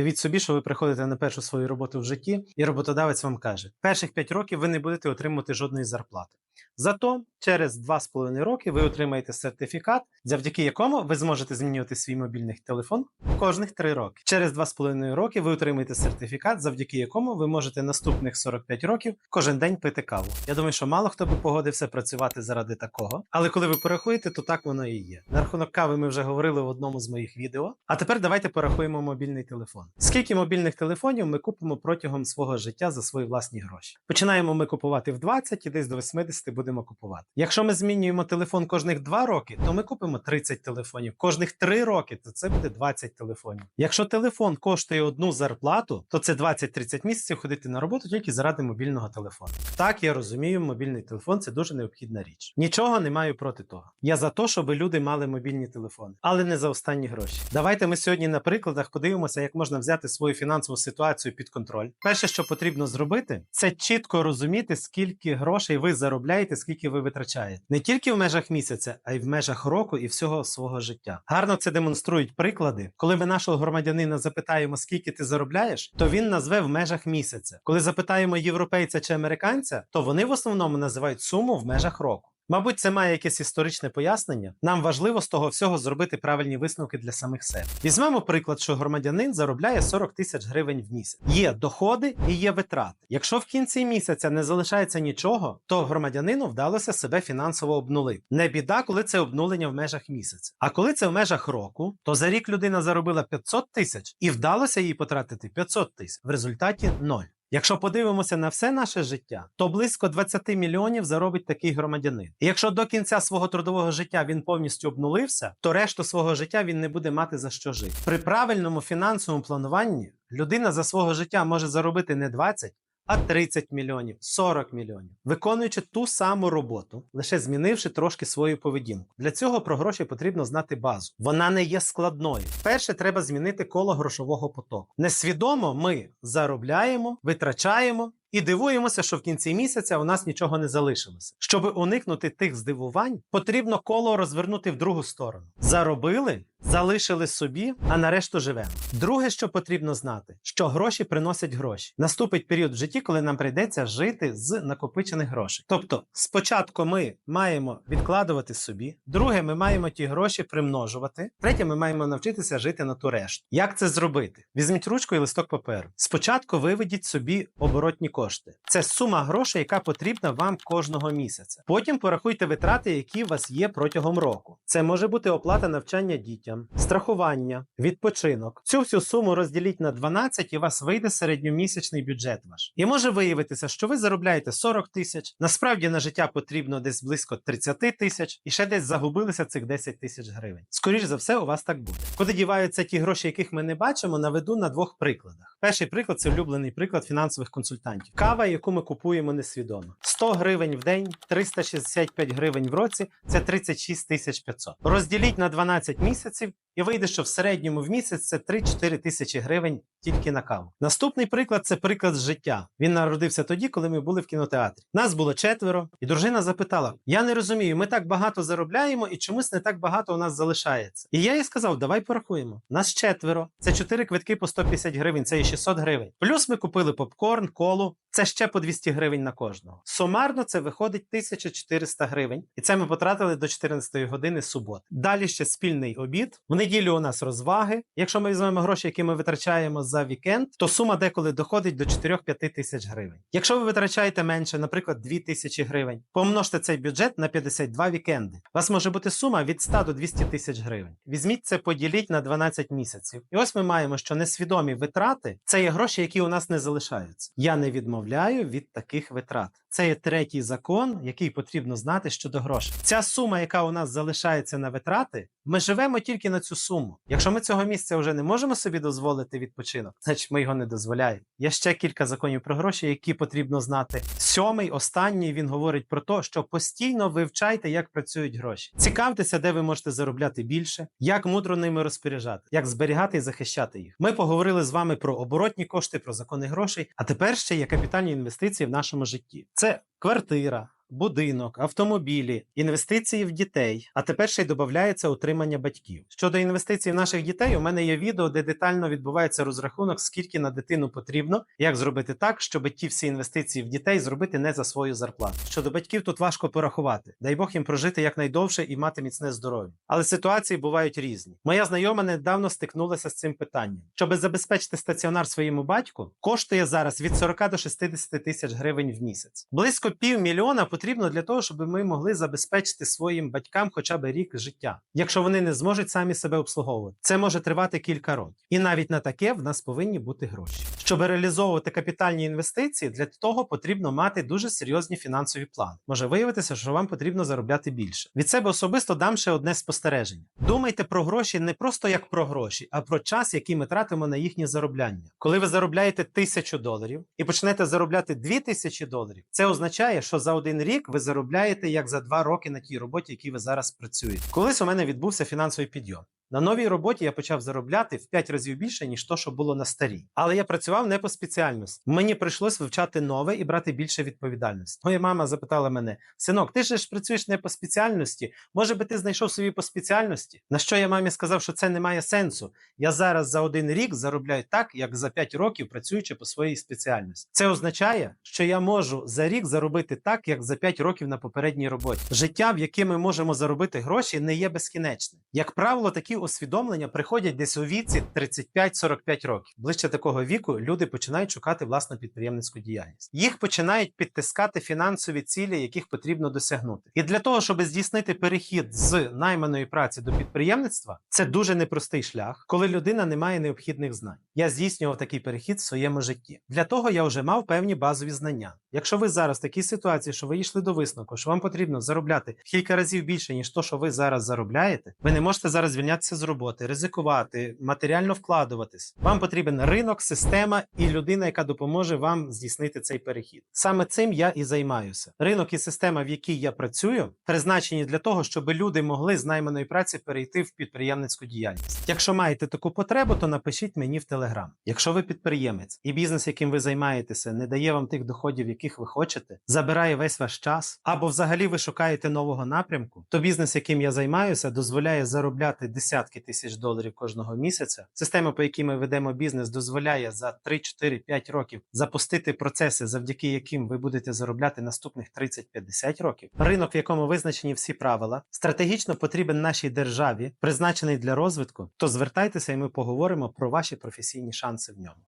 Від собі, що ви приходите на першу свою роботу в житті, і роботодавець вам каже: перших 5 років ви не будете отримувати жодної зарплати. Зато через 2,5 роки ви отримаєте сертифікат, завдяки якому ви зможете змінювати свій мобільний телефон кожних 3 роки. Через 2,5 роки ви отримаєте сертифікат, завдяки якому ви можете наступних 45 років кожен день пити каву. Я думаю, що мало хто би погодився працювати заради такого. Але коли ви порахуєте, то так воно і є. На рахунок кави ми вже говорили в одному з моїх відео. А тепер давайте порахуємо мобільний телефон. Скільки мобільних телефонів ми купимо протягом свого життя за свої власні гроші? Починаємо ми купувати в 20 і десь до 80 будемо купувати. Якщо ми змінюємо телефон кожних 2 роки, то ми купимо 30 телефонів. Кожних 3 роки, то це буде 20 телефонів. Якщо телефон коштує одну зарплату, то це 20-30 місяців ходити на роботу тільки заради мобільного телефону. Так, я розумію, мобільний телефон це дуже необхідна річ. Нічого не маю проти того. Я за те, щоб люди мали мобільні телефони, але не за останні гроші. Давайте ми сьогодні на прикладах подивимося, як можна взяти свою фінансову ситуацію під контроль. Перше, що потрібно зробити, це чітко розуміти, скільки грошей ви заробляєте, скільки ви витрачаєте. Не тільки в межах місяця, а й в межах року і всього свого життя. Гарно це демонструють приклади. Коли ми нашого громадянина запитаємо, скільки ти заробляєш, то він назве в межах місяця. Коли запитаємо європейця чи американця, то вони в основному називають суму в межах року. Мабуть, це має якесь історичне пояснення. Нам важливо з того всього зробити правильні висновки для самих себе. Візьмемо приклад, що громадянин заробляє 40 тисяч гривень в місяць. Є доходи і є витрати. Якщо в кінці місяця не залишається нічого, то громадянину вдалося себе фінансово обнулити. Не біда, коли це обнулення в межах місяця. А коли це в межах року, то за рік людина заробила 500 тисяч і вдалося їй потратити 500 тисяч. В результаті ноль. Якщо подивимося на все наше життя, то близько 20 мільйонів заробить такий громадянин. І якщо до кінця свого трудового життя він повністю обнулився, то решту свого життя він не буде мати за що жити. При правильному фінансовому плануванні людина за свого життя може заробити не 20, а 30 мільйонів, 40 мільйонів, виконуючи ту саму роботу, лише змінивши трошки свою поведінку. Для цього про гроші потрібно знати базу. Вона не є складною. Перше, треба змінити коло грошового потоку. Несвідомо ми заробляємо, витрачаємо. І дивуємося, що в кінці місяця у нас нічого не залишилося. Щоб уникнути тих здивувань, потрібно коло розвернути в другу сторону. Заробили, залишили собі, а на решту живемо. Друге, що потрібно знати, що гроші приносять гроші. Наступить період в житті, коли нам прийдеться жити з накопичених грошей. Тобто, спочатку ми маємо відкладувати собі, друге, ми маємо ті гроші примножувати. Третє, ми маємо навчитися жити на ту решту. Як це зробити? Візьміть ручку і листок паперу. Спочатку виведіть собі оборотні кошти. Це сума грошей, яка потрібна вам кожного місяця. Потім порахуйте витрати, які у вас є протягом року. Це може бути оплата навчання дітям, страхування, відпочинок. Цю всю суму розділіть на 12 і у вас вийде середньомісячний бюджет ваш. І може виявитися, що ви заробляєте 40 тисяч. Насправді на життя потрібно десь близько 30 тисяч, і ще десь загубилися цих 10 тисяч гривень. Скоріше за все, у вас так буде. Куди діваються ті гроші, яких ми не бачимо, наведу на двох прикладах. Перший приклад це улюблений приклад фінансових консультантів. Кава, яку ми купуємо несвідомо. 100 гривень в день, 365 гривень в році це 36 тисяч 500. Розділіть на 12 місяців, і вийде, що в середньому в місяць це 3-4 тисячі гривень тільки на каву. Наступний приклад це приклад з життя. Він народився тоді, коли ми були в кінотеатрі. Нас було четверо, і дружина запитала: Я не розумію, ми так багато заробляємо і чомусь не так багато у нас залишається. І я їй сказав: давай порахуємо. Нас четверо. Це 4 квитки по 150 гривень, це і 600 гривень. Плюс ми купили попкорн, колу. Це ще по 200 гривень на кожного. Сумарно це виходить 1400 гривень, і це ми потратили до 14 години суботи. Далі ще спільний обід. В неділю у нас розваги. Якщо ми візьмемо гроші, які ми витрачаємо за вікенд, то сума деколи доходить до 4-5 тисяч гривень. Якщо ви витрачаєте менше, наприклад, 2 тисячі гривень, помножте цей бюджет на 52 вікенди. У вас може бути сума від 100 до 200 тисяч гривень. Візьміть це, поділіть на 12 місяців. І ось ми маємо, що несвідомі витрати це є гроші, які у нас не залишаються. Я не відмовляю від таких витрат. Це є третій закон, який потрібно знати щодо грошей. Ця сума, яка у нас залишається на витрати, ми живемо тільки на цю суму. Якщо ми цього місця вже не можемо собі дозволити відпочинок, значить ми його не дозволяємо. Є ще кілька законів про гроші, які потрібно знати. Сьомий, останній він говорить про те, що постійно вивчайте, як працюють гроші. Цікавтеся, де ви можете заробляти більше, як мудро ними розпоряджати, як зберігати і захищати їх. Ми поговорили з вами про оборотні кошти, про закони грошей. А тепер ще є капітальні інвестиції в нашому житті. Це квартира, будинок, автомобілі, інвестиції в дітей. А тепер ще й додається утримання батьків. Щодо інвестицій в наших дітей, у мене є відео, де детально відбувається розрахунок, скільки на дитину потрібно, як зробити так, щоб ті всі інвестиції в дітей зробити не за свою зарплату. Щодо батьків, тут важко порахувати. Дай Бог їм прожити якнайдовше і мати міцне здоров'я. Але ситуації бувають різні. Моя знайома недавно стикнулася з цим питанням. Щоб забезпечити стаціонар своєму батьку, коштує зараз від 40 до 60 тисяч гривень в місяць. Близько півмільйона потрібно для того, щоб ми могли забезпечити своїм батькам хоча б рік життя, якщо вони не зможуть самі себе обслуговувати. Це може тривати кілька років. І навіть на таке в нас повинні бути гроші. Щоб реалізовувати капітальні інвестиції, для того потрібно мати дуже серйозні фінансові плани. Може виявитися, що вам потрібно заробляти більше. Від себе особисто дам ще одне спостереження. Думайте про гроші не просто як про гроші, а про час, який ми тратимо на їхнє заробляння. Коли ви заробляєте тисячу доларів і почнете заробляти дві тисячі доларів, це означає, що за один рік ви заробляєте як за два роки на тій роботі, якій ви зараз працюєте. Колись у мене відбувся фінансовий підйом. На новій роботі я почав заробляти в 5 разів більше, ніж то, що було на старій. Але я працював не по спеціальності. Мені прийшлось вивчати нове і брати більше відповідальності. Моя мама запитала мене: синок, ти ж працюєш не по спеціальності. Може би ти знайшов собі по спеціальності? На що я мамі сказав, що це не має сенсу. Я зараз за один рік заробляю так, як за 5 років працюючи по своїй спеціальності. Це означає, що я можу за рік заробити так, як за 5 років на попередній роботі. Життя, в яке ми можемо заробити гроші, не є безкінечним. Як правило, такі усвідомлення приходять десь у віці 35-45 років. Ближче такого віку люди починають шукати власну підприємницьку діяльність. Їх починають підтискати фінансові цілі, яких потрібно досягнути. І для того, щоб здійснити перехід з найманої праці до підприємництва, це дуже непростий шлях, коли людина не має необхідних знань. Я здійснював такий перехід в своєму житті. Для того я вже мав певні базові знання. Якщо ви зараз в такій ситуації, що ви йшли до висновку, що вам потрібно заробляти кілька разів більше, ніж то, що ви зараз заробляєте, ви не можете зараз звільнятися з роботи, ризикувати, матеріально вкладуватись. Вам потрібен ринок, система і людина, яка допоможе вам здійснити цей перехід. Саме цим я і займаюся. Ринок і система, в якій я працюю, призначені для того, щоб люди могли з найманої праці перейти в підприємницьку діяльність. Якщо маєте таку потребу, то напишіть мені в Телеграм. Якщо ви підприємець і бізнес, яким ви займаєтеся, не дає вам тих доходів, яких ви хочете, забирає весь ваш час, або взагалі ви шукаєте нового напрямку, то бізнес, яким я займаюся, дозволяє заробляти десятки тисяч доларів кожного місяця. Система, по якій ми ведемо бізнес, дозволяє за 3, 4, 5 років запустити процеси, завдяки яким ви будете заробляти наступних 30-50 років. Ринок, в якому визначені всі правила, стратегічно потрібен нашій державі, призначений для розвитку. То звертайтеся, і ми поговоримо про ваші професійні шанси в ньому.